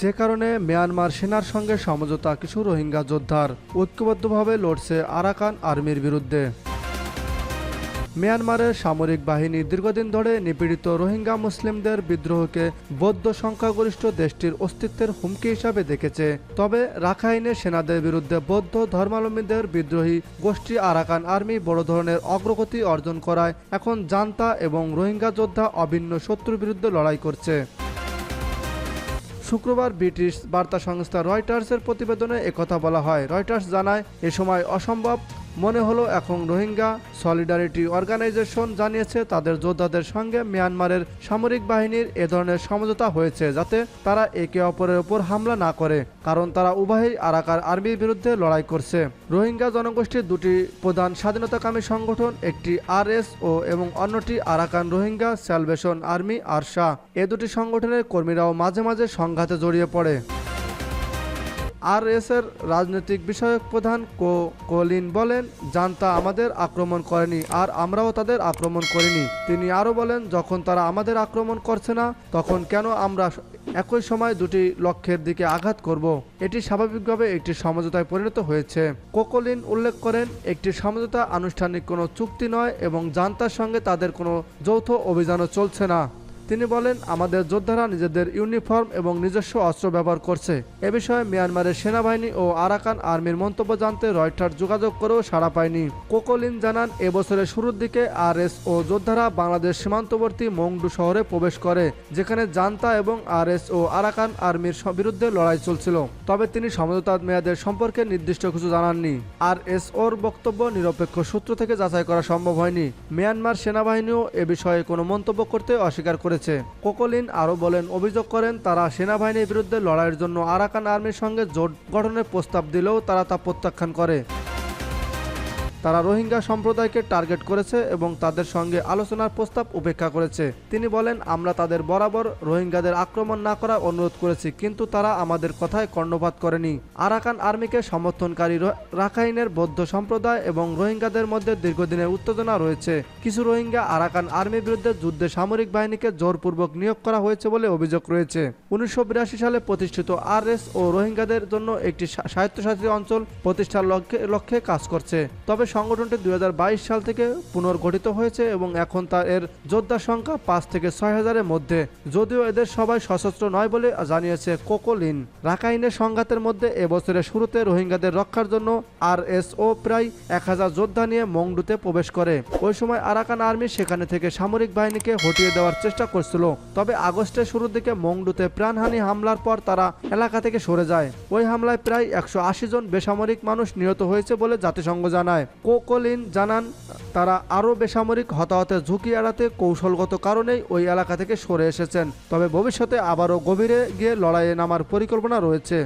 যে কারণে মিয়ানমার সেনার সঙ্গে সমঝোতা কিছু রোহিঙ্গা যোদ্ধার ঐক্যবদ্ধভাবে লড়ছে আরাকান আর্মির বিরুদ্ধে। মিয়ানমারের সামরিক বাহিনী দীর্ঘদিন ধরে নিপীড়িত রোহিঙ্গা মুসলিমদের বিদ্রোহকে বৌদ্ধ সংখ্যাগরিষ্ঠ দেশটির অস্তিত্বের হুমকি হিসাবে দেখেছে। তবে রাখাইনে সেনাদের বিরুদ্ধে বৌদ্ধ ধর্মাবলম্বীদের বিদ্রোহী গোষ্ঠী আরাকান আর্মি বড় ধরনের অগ্রগতি অর্জন করায় এখন জান্তা এবং রোহিঙ্গা যোদ্ধা অভিন্ন শত্রুর বিরুদ্ধে লড়াই করছে। শুক্রবার ব্রিটিশ বার্তা সংস্থা রয়টার্সের প্রতিবেদনে একথা বলা হয়। রয়টার্স জানায় এ সময় অসম্ভব মনে হলো এখন রোহিঙ্গা সলিডারিটি অর্গানাইজেশন জানিয়েছে তাদের যোদ্ধাদের সঙ্গে মিয়ানমারের সামরিক বাহিনীর এ ধরনের সমঝোতা হয়েছে যাতে তারা একে অপরের ওপর হামলা না করে, কারণ তারা উভয়ই আরাকার আর্মির বিরুদ্ধে লড়াই করছে। রোহিঙ্গা জনগোষ্ঠীর দুটি প্রধান স্বাধীনতাকামী সংগঠন, একটি আরএসও এবং অন্যটি Arakan Rohingya salvation army ARSA এ দুটি সংগঠনের কর্মীরাও মাঝে মাঝে সংঘাতে জড়িয়ে পড়ে। আর এর রাজনৈতিক বিষয়ক প্রধান কো কলিন বলেন, জান্তা আমাদের আক্রমণ করেনি আর আমরাও তাদের আক্রমণ করিনি। তিনি আরও বলেন, যখন তারা আমাদের আক্রমণ করছে না, তখন কেন আমরা একই সময় দুটি লক্ষ্যের দিকে আঘাত করব? এটি স্বাভাবিকভাবে একটি সমঝোতায় পরিণত হয়েছে। কোকলিন উল্লেখ করেন, একটি সমঝোতা আনুষ্ঠানিক কোনো চুক্তি নয় এবং জান্তার সঙ্গে তাদের কোনো যৌথ অভিযানও চলছে না। তিনি বলেন, আমাদের যোদ্ধারা নিজেদের ইউনিফর্ম এবং নিজস্ব অস্ত্র ব্যবহার করছে। এ বিষয়ে মিয়ানমারের সেনাবাহিনী ও আরাকান আর্মির মন্তব্য জানতে রয়টার যোগাযোগ করেও সাড়া পায়নি। কোকোলিন জানান এবছরের শুরুর দিকে আরএস ও যোদ্ধারা বাংলাদেশ সীমান্তবর্তী মংডু শহরে প্রবেশ করে, যেখানে জান্তা এবং আরএস ও আরাকান আর্মির বিরুদ্ধে লড়াই চলছিল। তবে তিনি সমঝোতার মেয়াদের সম্পর্কে নির্দিষ্ট কিছু জানাননি। আর এস ওর বক্তব্য নিরপেক্ষ সূত্র থেকে যাচাই করা সম্ভব হয়নি। মিয়ানমার সেনাবাহিনীও এ বিষয়ে কোনো মন্তব্য করতে অস্বীকার করেছে। কোকোলিন আরও বলেন, অভিযোগ করেন, তারা সেনাবাহিনীর বিরুদ্ধে লড়াইয়ের জন্য আরাকান আর্মির সঙ্গে জোট গঠনের প্রস্তাব দিলেও তারা তা প্রত্যাখ্যান করে। তারা রোহিঙ্গা সম্প্রদায়কে টার্গেট করেছে এবং তাদের সঙ্গে আলোচনার প্রস্তাব উপেক্ষা করেছে। তিনি বলেন, আমরা তাদের বরাবর রোহিঙ্গাদের আক্রমণ না করার অনুরোধ করেছি, কিন্তু তারা আমাদের কথায় কর্ণপাত করেনি। আরাকান আর্মিকে সমর্থনকারী রাখাইনের বৌদ্ধ সম্প্রদায় এবং রোহিঙ্গাদের মধ্যে দীর্ঘদিনের উত্তেজনা রয়েছে। কিছু রোহিঙ্গা আরাকান আর্মির বিরুদ্ধে যুদ্ধে সামরিক বাহিনীকে জোরপূর্বক নিয়োগ করা হয়েছে বলে অভিযোগ রয়েছে। উনিশশো বিরাশি সালে প্রতিষ্ঠিত আরএস ও রোহিঙ্গাদের জন্য একটি স্বা- স্বায়ত্তশাসিত অঞ্চল প্রতিষ্ঠার লক্ষ্যে লক্ষ্যে কাজ করছে। তবে সংগঠনটি দুই হাজার বাইশ সাল থেকে পুনর্গঠিত হয়েছে এবং এখন তার এর যোদ্ধার সংখ্যা পাঁচ থেকে ছয় হাজারের মধ্যে। যদিও এদের সবাই সশস্ত্র নয় বলে জানিয়েছে কোকোলিন। রাখাইনের সংঘাতের মধ্যে এবছরের শুরুতে রোহিঙ্গাদের রক্ষার জন্য আরএসও প্রায় এক হাজার যোদ্ধা নিয়ে মংডুতে প্রবেশ করে। ওই সময় আরাকান আর্মি সেখানে থেকে সামরিক বাহিনীকে হটিয়ে দেওয়ার চেষ্টা করছিল। তবে আগস্টের শুরুর দিকে মংডুতে প্রাণহানি হামলার পর তারা এলাকা থেকে সরে যায়। ওই হামলায় প্রায় একশো আশি জন বেসামরিক মানুষ নিহত হয়েছে বলে জাতিসংঘ জানায়। কোকোলিন জানান, তারা আরও বেসামরিক হতাহতের ঝুঁকি এড়াতে কৌশলগত কারণেই ওই এলাকা থেকে সরে এসেছেন। তবে ভবিষ্যতে আবারও গভীরে গিয়ে লড়াইয়ে নামার পরিকল্পনা রয়েছে।